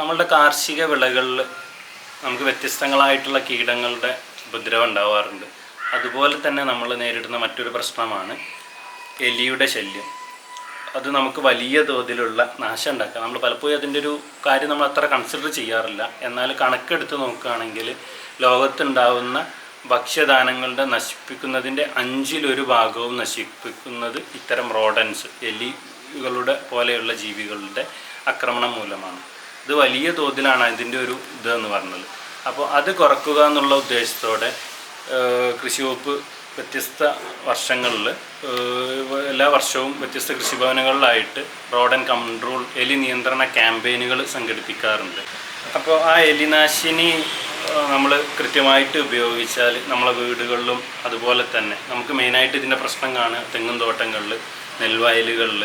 നമ്മളുടെ കാർഷിക വിളകളിൽ നമുക്ക് വ്യത്യസ്തങ്ങളായിട്ടുള്ള കീടങ്ങളുടെ ഉപദ്രവം ഉണ്ടാവാറുണ്ട്. അതുപോലെ തന്നെ നമ്മൾ നേരിടുന്ന മറ്റൊരു പ്രശ്നമാണ് എലിയുടെ ശല്യം. അത് നമുക്ക് വലിയ തോതിലുള്ള നാശം ഉണ്ടാക്കാം. നമ്മൾ പലപ്പോഴും അതിന്റെ ഒരു കാര്യം നമ്മൾ അത്ര കൺസിഡർ ചെയ്യാറില്ല. എന്നാൽ കണക്കെടുത്ത് നോക്കുകയാണെങ്കിൽ ലോകത്തുണ്ടാവുന്ന ഭക്ഷ്യധാനങ്ങളുടെ നശിപ്പിക്കുന്നതിന്റെ അഞ്ചിലൊരു ഭാഗവും നശിപ്പിക്കുന്നത് ഇത്തരം റോഡൻസ് എലികളുടെ പോലെയുള്ള ജീവികളുടെ ആക്രമണം മൂലമാണ്. ഇത് വലിയ തോതിലാണ് അതിന്റെ ഒരു ഇതെന്ന് പറഞ്ഞത്. അപ്പോൾ അത് കുറക്കുക എന്നുള്ള ഉദ്ദേശത്തോടെ കൃഷി വകുപ്പ് വ്യത്യസ്ത വർഷങ്ങളിൽ എല്ലാ വർഷവും വ്യത്യസ്ത കൃഷിഭവനുകളിലായിട്ട് റോഡ് ആൻഡ് കൺട്രോൾ എലി നിയന്ത്രണ ക്യാമ്പയിനുകൾ സംഘടിപ്പിക്കാറുണ്ട്. അപ്പോൾ ആ എലിനാശിനി നമ്മൾ കൃത്യമായിട്ട് ഉപയോഗിച്ചാൽ നമ്മളെ വീടുകളിലും അതുപോലെ തന്നെ നമുക്ക് മെയിനായിട്ട് ഇതിന്റെ പ്രശ്നം കാണുക തെങ്ങും തോട്ടങ്ങളിൽ നെൽവയലുകളിൽ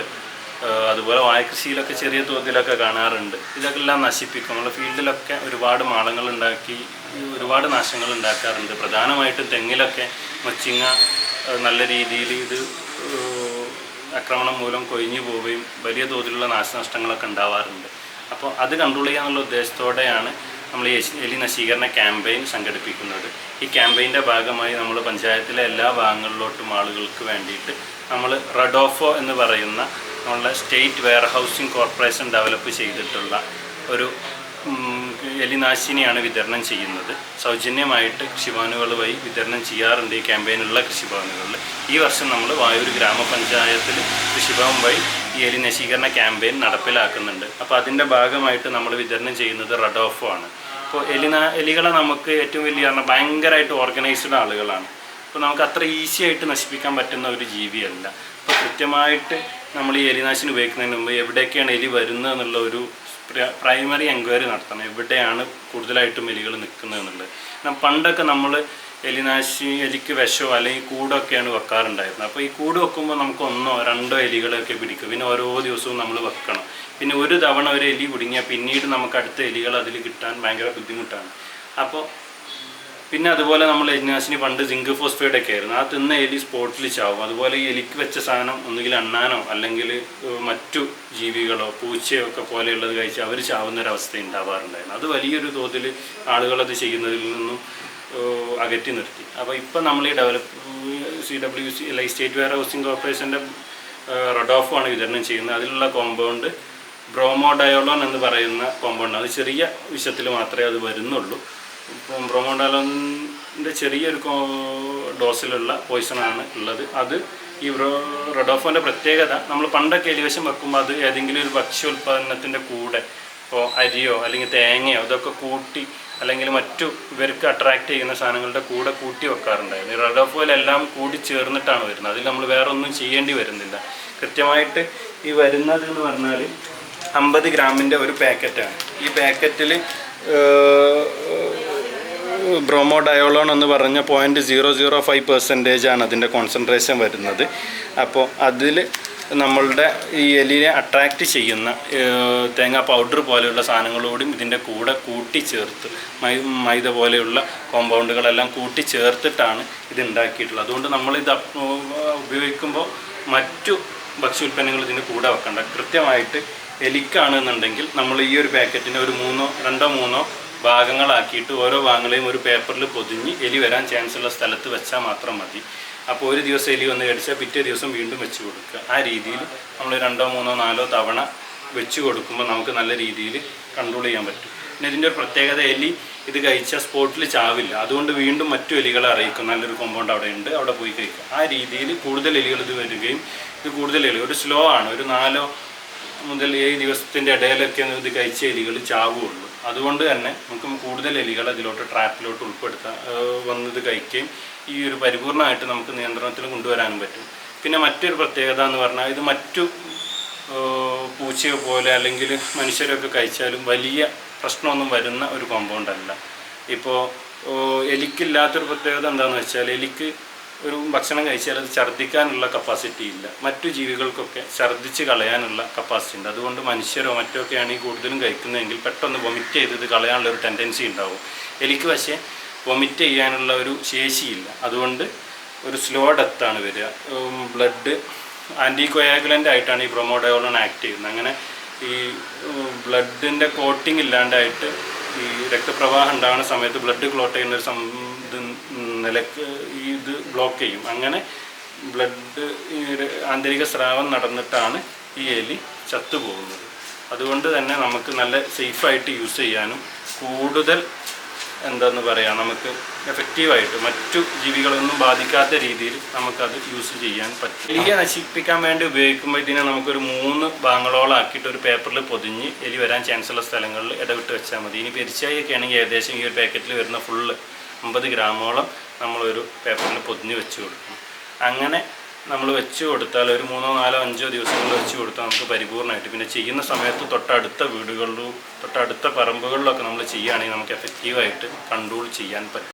അതുപോലെ വാഴക്കൃഷിയിലൊക്കെ ചെറിയ തോതിലൊക്കെ കാണാറുണ്ട്. ഇതൊക്കെ എല്ലാം നശിപ്പിക്കും. നമ്മുടെ ഫീൽഡിലൊക്കെ ഒരുപാട് മാളങ്ങൾ ഉണ്ടാക്കി ഒരുപാട് നാശങ്ങൾ ഉണ്ടാക്കാറുണ്ട്. പ്രധാനമായിട്ടും തെങ്ങിലൊക്കെ മച്ചിങ്ങ നല്ല രീതിയിൽ ഇത് ആക്രമണം മൂലം കൊഴിഞ്ഞു പോവുകയും വലിയ തോതിലുള്ള നാശനഷ്ടങ്ങളൊക്കെ ഉണ്ടാവാറുണ്ട്. അപ്പോൾ അത് കൺട്രോൾ ചെയ്യാനുള്ള ഉദ്ദേശത്തോടെയാണ് നമ്മൾ ഈ എലി- നശീകരണ ക്യാമ്പയിൻ സംഘടിപ്പിക്കുന്നത്. ഈ ക്യാമ്പയിന്റെ ഭാഗമായി നമ്മൾ പഞ്ചായത്തിലെ എല്ലാ ഭാഗങ്ങളിലോട്ടും ആളുകൾക്ക് വേണ്ടിയിട്ട് നമ്മൾ റഡോഫോ എന്ന് പറയുന്ന നമ്മളുടെ state warehousing corporation develop ചെയ്തിട്ടുള്ള ഒരു എലിനാശിനിയാണ് വിതരണം ചെയ്യുന്നത്. സൗജന്യമായിട്ട് കൃഷിഭവനുകൾ വഴി വിതരണം ചെയ്യാറുണ്ട് ഈ ക്യാമ്പയിനുള്ള കൃഷിഭവനുകളിൽ. ഈ വർഷം നമ്മൾ വായൂർ ഗ്രാമപഞ്ചായത്തിൽ കൃഷിഭവൻ വഴി ഈ എലി നശീകരണ ക്യാമ്പയിൻ നടപ്പിലാക്കുന്നുണ്ട്. അപ്പോൾ അതിന്റെ ഭാഗമായിട്ട് നമ്മൾ വിതരണം ചെയ്യുന്നത് റഡോഫോ ആണ് അപ്പോൾ എലിന എലികളെ നമുക്ക് ഏറ്റവും വലിയ കാരണം ഭയങ്കരമായിട്ട് ഓർഗനൈസ്ഡ് ആളുകളാണ്. അപ്പോൾ നമുക്ക് അത്ര ഈസി ആയിട്ട് നശിപ്പിക്കാൻ പറ്റുന്ന ഒരു ജീവിയല്ല. കൃത്യമായിട്ട് നമ്മൾ ഈ എലിനാശിനി ഉപയോഗിക്കുന്നതിന് മുമ്പ് എവിടെയൊക്കെയാണ് എലി വരുന്നത് എന്നുള്ള ഒരു പ്രൈമറി എൻക്വയറി നടത്തണം. എവിടെയാണ് കൂടുതലായിട്ടും എലികൾ നിൽക്കുന്നത് എന്നുള്ളത്. പണ്ടൊക്കെ നമ്മൾ എലിനാശി എലിക്ക് വിഷമോ അല്ലെങ്കിൽ കൂടൊക്കെയാണ് വെക്കാറുണ്ടായിരുന്നത്. അപ്പോൾ ഈ കൂട് വെക്കുമ്പോൾ നമുക്ക് ഒന്നോ രണ്ടോ എലികളൊക്കെ പിടിക്കും. പിന്നെ ഓരോ ദിവസവും നമ്മൾ വെക്കണം. പിന്നെ ഒരു തവണ ഒരു എലി കുടുങ്ങിയാൽ പിന്നീട് നമുക്ക് അടുത്ത എലികൾ അതിൽ കിട്ടാൻ ഭയങ്കര ബുദ്ധിമുട്ടാണ്. അപ്പോൾ പിന്നെ അതുപോലെ നമ്മൾ എലിനാശിനി പണ്ട് സിങ്ക് ഫോസ്ഫേഡ് ഒക്കെ ആയിരുന്നു. ആ തിന്ന എലി സ്പോട്ടിൽ ചാവും. അതുപോലെ ഈ എലിക്ക് വെച്ച സാധനം ഒന്നുകിൽ അണ്ണാനോ അല്ലെങ്കിൽ മറ്റു ജീവികളോ പൂച്ചയോ ഒക്കെ പോലെയുള്ളത് കഴിച്ച് അവർ ചാവുന്ന ഒരു അവസ്ഥ ഉണ്ടാവാറുണ്ടായിരുന്നു അത് വലിയൊരു തോതിൽ ആളുകളത് ചെയ്യുന്നതിൽ നിന്നും അകറ്റി നിർത്തി. അപ്പോൾ ഇപ്പം നമ്മൾ ഈ ഡെവലപ്പ് സി ഡബ്ല്യു സി അല്ലെ സ്റ്റേറ്റ് വെയർ ഹൗസിംഗ് കോർപ്പറേഷന്റെ ആണ് വിതരണം ചെയ്യുന്നത്. അതിലുള്ള കോമ്പൗണ്ട് ബ്രോമോഡയോളോൺ എന്ന് പറയുന്ന കോമ്പൗണ്ട് അത് ചെറിയ വിഷത്തിൽ മാത്രമേ അത് വരുന്നുള്ളൂ. ഇപ്പം ബ്രോമോണ്ടാലോണിന്റെ ചെറിയൊരു ഡോസിലുള്ള പോയിസണാണ് ഉള്ളത്. അത് ഈ ബ്രോ റെഡോഫോന്റെ പ്രത്യേകത നമ്മൾ പണ്ടൊക്കെ എലിവശം വെക്കുമ്പോൾ അത് ഏതെങ്കിലും ഒരു ഭക്ഷ്യോൽപാദനത്തിന്റെ കൂടെ ഇപ്പോൾ അരിയോ അല്ലെങ്കിൽ തേങ്ങയോ ഇതൊക്കെ കൂട്ടി അല്ലെങ്കിൽ മറ്റു ഇവർക്ക് അട്രാക്റ്റ് ചെയ്യുന്ന സാധനങ്ങളുടെ കൂടെ കൂട്ടി വെക്കാറുണ്ടായിരുന്നു. ഈ റഡോഫോയിലെല്ലാം കൂടി ചേർന്നിട്ടാണ് വരുന്നത്. അതിൽ നമ്മൾ വേറെ ഒന്നും ചെയ്യേണ്ടി വരുന്നില്ല. കൃത്യമായിട്ട് ഈ വരുന്നത് എന്ന് പറഞ്ഞാൽ അമ്പത് ഗ്രാമിന്റെ ഒരു പാക്കറ്റാണ്. ഈ പാക്കറ്റിൽ ബ്രോമോഡയോളോൺ എന്ന് പറഞ്ഞ point zero zero five percentage ആണ് അതിന്റെ കോൺസെൻട്രേഷൻ വരുന്നത്. അപ്പോൾ അതിൽ നമ്മളുടെ ഈ എലിനെ അട്രാക്റ്റ് ചെയ്യുന്ന തേങ്ങ പൗഡർ പോലെയുള്ള സാധനങ്ങളോടും ഇതിന്റെ കൂടെ കൂട്ടിച്ചേർത്ത് മൈ മൈദ പോലെയുള്ള കോമ്പൗണ്ടുകളെല്ലാം കൂട്ടിച്ചേർത്തിട്ടാണ് ഇത് ഉണ്ടാക്കിയിട്ടുള്ളത് അതുകൊണ്ട് നമ്മളിത് ഉപയോഗിക്കുമ്പോൾ മറ്റു ഭക്ഷ്യ ഉൽപ്പന്നങ്ങൾ ഇതിന്റെ കൂടെ വെക്കണ്ട. കൃത്യമായിട്ട് എലിക്കാണെന്നുണ്ടെങ്കിൽ നമ്മൾ ഈ ഒരു പാക്കറ്റിന് ഒരു മൂന്നോ രണ്ടോ മൂന്നോ ഭാഗങ്ങളാക്കിയിട്ട് ഓരോ ഭാഗങ്ങളെയും ഒരു പേപ്പറിൽ പൊതിഞ്ഞ് എലി വരാൻ ചാൻസ് ഉള്ള സ്ഥലത്ത് വെച്ചാൽ മാത്രം മതി. അപ്പോൾ ഒരു ദിവസം എലി വന്ന് കടിച്ചാൽ പിറ്റേ ദിവസം വീണ്ടും വെച്ച് കൊടുക്കുക. ആ രീതിയിൽ നമ്മൾ രണ്ടോ മൂന്നോ നാലോ തവണ വെച്ച് കൊടുക്കുമ്പോൾ നമുക്ക് നല്ല രീതിയിൽ കൺട്രോൾ ചെയ്യാൻ പറ്റും. പിന്നെ ഇതിന്റെ ഒരു പ്രത്യേകത എലി ഇത് കഴിച്ചാൽ സ്പോട്ടിൽ ചാവില്ല. അതുകൊണ്ട് വീണ്ടും മറ്റു എലികളെ അറിയിക്കും. നല്ലൊരു കോമ്പൗണ്ട് അവിടെ ഉണ്ട് അവിടെ പോയി കഴിക്കുക ആ രീതിയിൽ കൂടുതൽ എലികൾ ഇത് വരികയും ഇത് കൂടുതൽ എലി ഒരു സ്ലോ ആണ്. ഒരു നാലോ മുതൽ ഏഴ് ദിവസത്തിന്റെ ഇടയിലൊക്കെ ഇത് കഴിച്ച എലികൾ ചാവുകയുള്ളൂ. അതുകൊണ്ട് തന്നെ നമുക്ക് കൂടുതൽ എലികൾ അതിലോട്ട് ട്രാപ്പിലോട്ട് ഉൾപ്പെടുത്താൻ വന്നത് കഴിക്കുകയും ഈ ഒരു പരിപൂർണമായിട്ട് നമുക്ക് നിയന്ത്രണത്തിൽ കൊണ്ടുവരാനും പറ്റും. പിന്നെ മറ്റൊരു പ്രത്യേകത എന്ന് പറഞ്ഞാൽ ഇത് മറ്റു പൂച്ചയോ പോലെ അല്ലെങ്കിൽ മനുഷ്യരൊക്കെ കഴിച്ചാലും വലിയ പ്രശ്നമൊന്നും വരുന്ന ഒരു കോമ്പൗണ്ട് അല്ല. ഇപ്പോൾ എലിക്കില്ലാത്തൊരു പ്രത്യേകത എന്താണെന്ന് വെച്ചാൽ എലിക്ക് ഒരു ഭക്ഷണം കഴിച്ചാൽ അത് ഛർദ്ദിക്കാനുള്ള കപ്പാസിറ്റി ഇല്ല. മറ്റു ജീവികൾക്കൊക്കെ ഛർദ്ദിച്ച് കളയാനുള്ള കപ്പാസിറ്റി ഉണ്ട്. അതുകൊണ്ട് മനുഷ്യരോ മറ്റോ ഒക്കെ ആണെങ്കിൽ കൂടുതലും കഴിക്കുന്നതെങ്കിൽ പെട്ടെന്ന് വൊമിറ്റ് ചെയ്ത് ഇത് കളയാനുള്ള ഒരു ടെൻഡൻസി ഉണ്ടാവും. എനിക്ക് പക്ഷേ വൊമിറ്റ് ചെയ്യാനുള്ള ഒരു ശേഷിയില്ല. അതുകൊണ്ട് ഒരു സ്ലോ ഡെത്താണ് വരിക. ബ്ലഡ് ആന്റി കൊയാഗുലന്റ് ആയിട്ടാണ് ഈ പ്രൊമോഡയോളൺ ആക്ട് ചെയ്യുന്നത്. അങ്ങനെ ഈ ബ്ലഡിന്റെ കോട്ടിംഗ് ഇല്ലാണ്ടായിട്ട് ഈ രക്തപ്രവാഹം ഉണ്ടാകുന്ന സമയത്ത് ബ്ലഡ് ക്ലോട്ട് ചെയ്യുന്ന ഒരു നിലയ്ക്ക് ഇത് ബ്ലോക്ക് ചെയ്യും. അങ്ങനെ ബ്ലഡ് ആന്തരിക സ്രാവം നടന്നിട്ടാണ് ഈ എലി ചത്തുപോകുന്നത്. അതുകൊണ്ട് തന്നെ നമുക്ക് നല്ല സേഫായിട്ട് യൂസ് ചെയ്യാനും കൂടുതൽ എന്താന്ന് പറയാ നമുക്ക് എഫക്റ്റീവായിട്ട് മറ്റു ജീവികളൊന്നും ബാധിക്കാത്ത രീതിയിൽ നമുക്കത് യൂസ് ചെയ്യാൻ പറ്റും. എലിയെ നശിപ്പിക്കാൻ വേണ്ടി ഉപയോഗിക്കുമ്പോൾ ഇതിനെ നമുക്കൊരു മൂന്ന് ഭാഗങ്ങളോളം ആക്കിയിട്ട് ഒരു പേപ്പറിൽ പൊതിഞ്ഞ് എലി വരാൻ ചാൻസ് ഉള്ള സ്ഥലങ്ങളിൽ ഇടവിട്ട് വെച്ചാൽ മതി. ഇനി പെരിച്ചായൊക്കെ ആണെങ്കിൽ ഏകദേശം ഈ ഒരു പാക്കറ്റിൽ വരുന്ന ഫുള്ള് അമ്പത് ഗ്രാമോളം നമ്മളൊരു പേപ്പറിൽ പൊതിഞ്ഞ് വെച്ച് കൊടുക്കും അങ്ങനെ നമ്മൾ വെച്ച് കൊടുത്താൽ ഒരു മൂന്നോ നാലോ അഞ്ചോ ദിവസങ്ങൾ വെച്ച് കൊടുത്താൽ നമുക്ക് പരിപൂർണമായിട്ട് പിന്നെ ചെയ്യുന്ന സമയത്ത് തൊട്ടടുത്ത വീടുകളിലും തൊട്ടടുത്ത പറമ്പുകളിലൊക്കെ നമ്മൾ ചെയ്യുകയാണെങ്കിൽ നമുക്ക് എഫക്റ്റീവായിട്ട് കൺട്രോൾ ചെയ്യാൻ പറ്റും.